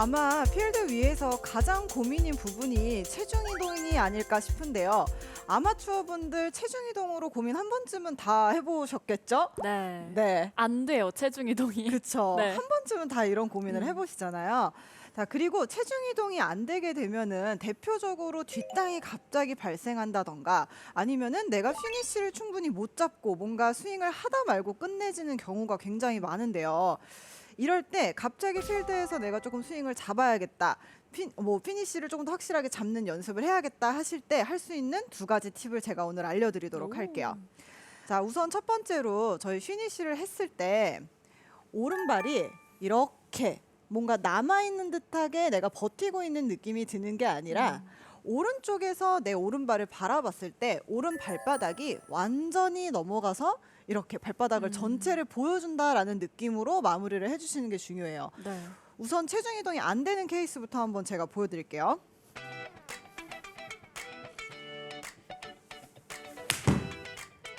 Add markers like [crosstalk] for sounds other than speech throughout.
아마 필드 위에서 가장 고민인 부분이 체중 이동이 아닐까 싶은데요. 아마추어 분들 체중 이동으로 고민 한 번쯤은 다 해보셨겠죠? 네. 네. 안 돼요, 체중 이동이. 그쵸. [laughs] 네. 한 번쯤은 다 이런 고민을 음. 해보시잖아요. 자, 그리고 체중 이동이 안 되게 되면은 대표적으로 뒷땅이 갑자기 발생한다던가 아니면은 내가 피니쉬를 충분히 못 잡고 뭔가 스윙을 하다 말고 끝내지는 경우가 굉장히 많은데요. 이럴 때 갑자기 필드에서 내가 조금 스윙을 잡아야겠다. 피, 뭐 피니쉬를 조금 더 확실하게 잡는 연습을 해야겠다 하실 때 할 수 있는 두 가지 팁을 제가 오늘 알려드리도록 오. 할게요. 자, 우선 첫 번째로 저희 피니쉬를 했을 때 오른발이 이렇게 뭔가 남아 있는 듯하게 내가 버티고 있는 느낌이 드는 게 아니라 오른쪽에서 내 오른발을 바라봤을 때 오른 발바닥이 완전히 넘어가서 이렇게 발바닥을 음. 전체를 보여준다라는 느낌으로 마무리를 해주시는 게 중요해요. 네. 우선 체중 이동이 안 되는 케이스부터 한번 제가 보여드릴게요.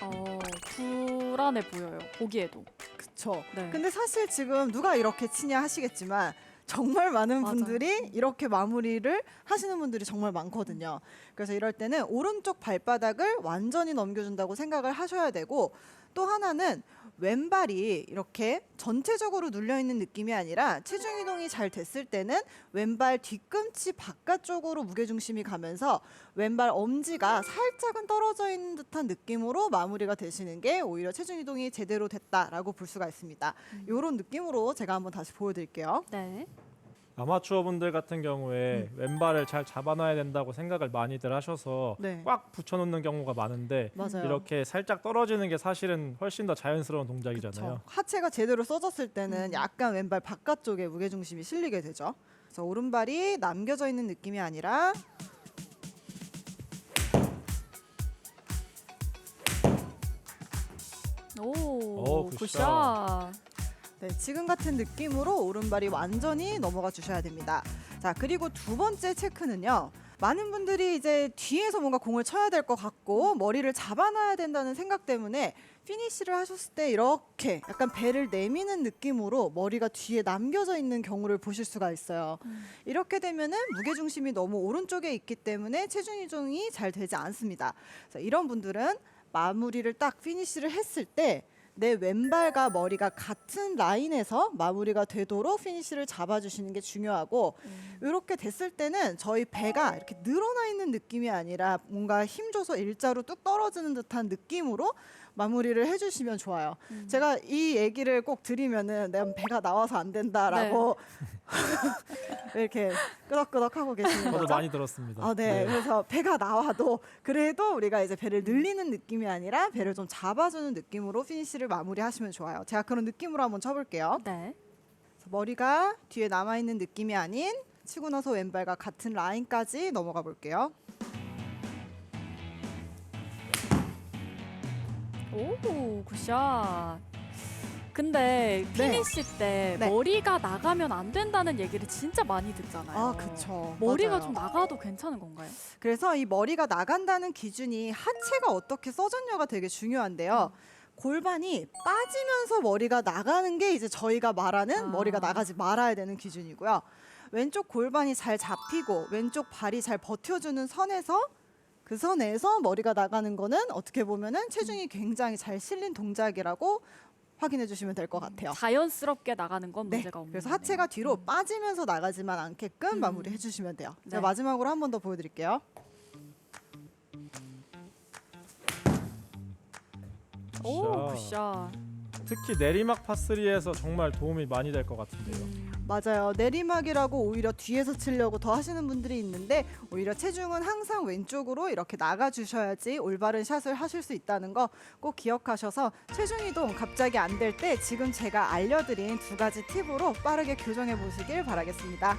어, 불안해 보여요. 보기에도. 그쵸. 네. 근데 사실 지금 누가 이렇게 치냐 하시겠지만 정말 많은 맞아요. 분들이 이렇게 마무리를 하시는 분들이 정말 많거든요. 그래서 이럴 때는 오른쪽 발바닥을 완전히 넘겨준다고 생각을 하셔야 되고 또 하나는 왼발이 이렇게 전체적으로 눌려 있는 느낌이 아니라 체중 이동이 잘 됐을 때는 왼발 뒤꿈치 바깥쪽으로 무게 중심이 가면서 왼발 엄지가 살짝은 떨어져 있는 듯한 느낌으로 마무리가 되시는 게 오히려 체중 이동이 제대로 됐다라고 볼 수가 있습니다. 이런 느낌으로 제가 한번 다시 보여드릴게요. 네. 아마추어 분들 같은 경우에 왼발을 잘 잡아놔야 된다고 생각을 많이들 하셔서 네. 꽉 붙여놓는 경우가 많은데 맞아요. 이렇게 살짝 떨어지는 게 사실은 훨씬 더 자연스러운 동작이잖아요. 그쵸. 하체가 제대로 써졌을 때는 음. 약간 왼발 바깥쪽에 무게 중심이 실리게 되죠. 그래서 오른발이 남겨져 있는 느낌이 아니라 오, 오, 굿샷. 굿샷. 네, 지금 같은 느낌으로 오른발이 완전히 넘어가 주셔야 됩니다. 자, 그리고 두 번째 체크는요. 많은 분들이 이제 뒤에서 뭔가 공을 쳐야 될 것 같고 머리를 잡아놔야 된다는 생각 때문에 피니쉬를 하셨을 때 이렇게 약간 배를 내미는 느낌으로 머리가 뒤에 남겨져 있는 경우를 보실 수가 있어요. 이렇게 되면은 무게 중심이 너무 오른쪽에 있기 때문에 체중 이동이 잘 되지 않습니다. 그래서 이런 분들은 마무리를 딱 피니쉬를 했을 때 내 왼발과 머리가 같은 라인에서 마무리가 되도록 피니쉬를 잡아주시는 게 중요하고 이렇게 됐을 때는 저희 배가 이렇게 늘어나 있는 느낌이 아니라 뭔가 힘줘서 일자로 뚝 떨어지는 듯한 느낌으로 마무리를 해주시면 좋아요. 음. 제가 이 얘기를 꼭 드리면은 내 배가 나와서 안 된다라고 [laughs] 이렇게 끄덕끄덕 하고 계시는 저도 거죠. 많이 들었습니다. 아, 네. 그래서 배가 나와도 그래도 우리가 이제 배를 늘리는 느낌이 아니라 배를 좀 잡아주는 느낌으로 피니쉬를 마무리하시면 좋아요. 제가 그런 느낌으로 한번 쳐볼게요. 네. 그래서 머리가 뒤에 남아 있는 느낌이 아닌 치고 나서 왼발과 같은 라인까지 넘어가 볼게요. 오, 굿샷. 근데 네. 피니시 때 네. 머리가 나가면 안 된다는 얘기를 진짜 많이 듣잖아요. 아, 그쵸. 머리가 맞아요. 좀 나가도 괜찮은 건가요? 그래서 이 머리가 나간다는 기준이 하체가 어떻게 써졌냐가 되게 중요한데요. 골반이 빠지면서 머리가 나가는 게 이제 저희가 말하는 아. 머리가 나가지 말아야 되는 기준이고요. 왼쪽 골반이 잘 잡히고 왼쪽 발이 잘 버텨주는 선에서 그 선에서 머리가 나가는 거는 어떻게 보면은 체중이 굉장히 잘 실린 동작이라고 확인해 주시면 될 것 같아요. 자연스럽게 나가는 건 네. 문제가 없는 그래서 거네요. 하체가 뒤로 빠지면서 나가지만 않게끔 음. 마무리해 주시면 돼요. 네. 제가 마지막으로 한 번 더 보여드릴게요. 오, 굿샷. 특히 내리막 파3에서 정말 도움이 많이 될 것 같은데요. 음, 맞아요. 내리막이라고 오히려 뒤에서 치려고 더 하시는 분들이 있는데 오히려 체중은 항상 왼쪽으로 이렇게 나가 주셔야지 올바른 샷을 하실 수 있다는 거 꼭 기억하셔서 체중 이동 갑자기 안 될 때 지금 제가 알려드린 두 가지 팁으로 빠르게 교정해 보시길 바라겠습니다.